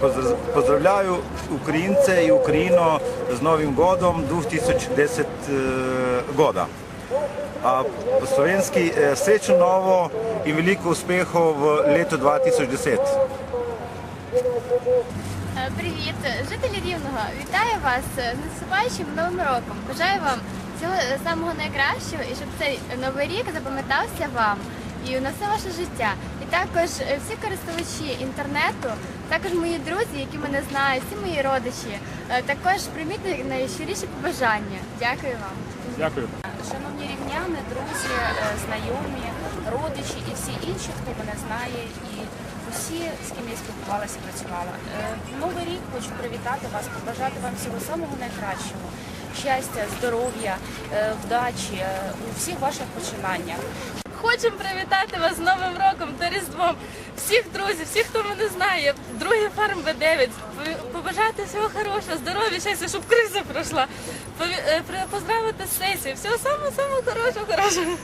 Поздрав- Поздравляю українця і Україну з Новим годом 2010 е, года. А е, сречно ново і велико успіху в літо 2010. Е, Привіт, жителі Рівного! Вітаю вас з наступаючим новим роком. Бажаю вам всього е, самого найкращого і щоб цей новий рік запам'ятався вам і на все ваше життя. І також е, всі користувачі інтернету, також мої друзі, які мене знають, всі мої родичі, е, також прийміть найщиріші побажання. Дякую вам. Дякую. Шановні рівняни, друзі, е, знайомі, родичі і всі інші, хто мене знає, і усі, з ким я спілкувалася, працювала. Новий рік хочу привітати вас, побажати вам всього самого найкращого. Щастя, здоров'я, вдачі у всіх ваших починаннях. Хочемо привітати вас з Новим роком та Різдвом. Всіх друзів, всіх, хто мене знає, другий фарм Б9. Побажати всього хорошого, здоров'я, щастя, щоб криза пройшла. Е, Поздравити з сесією. Всього самого самого хорошого, хорошого.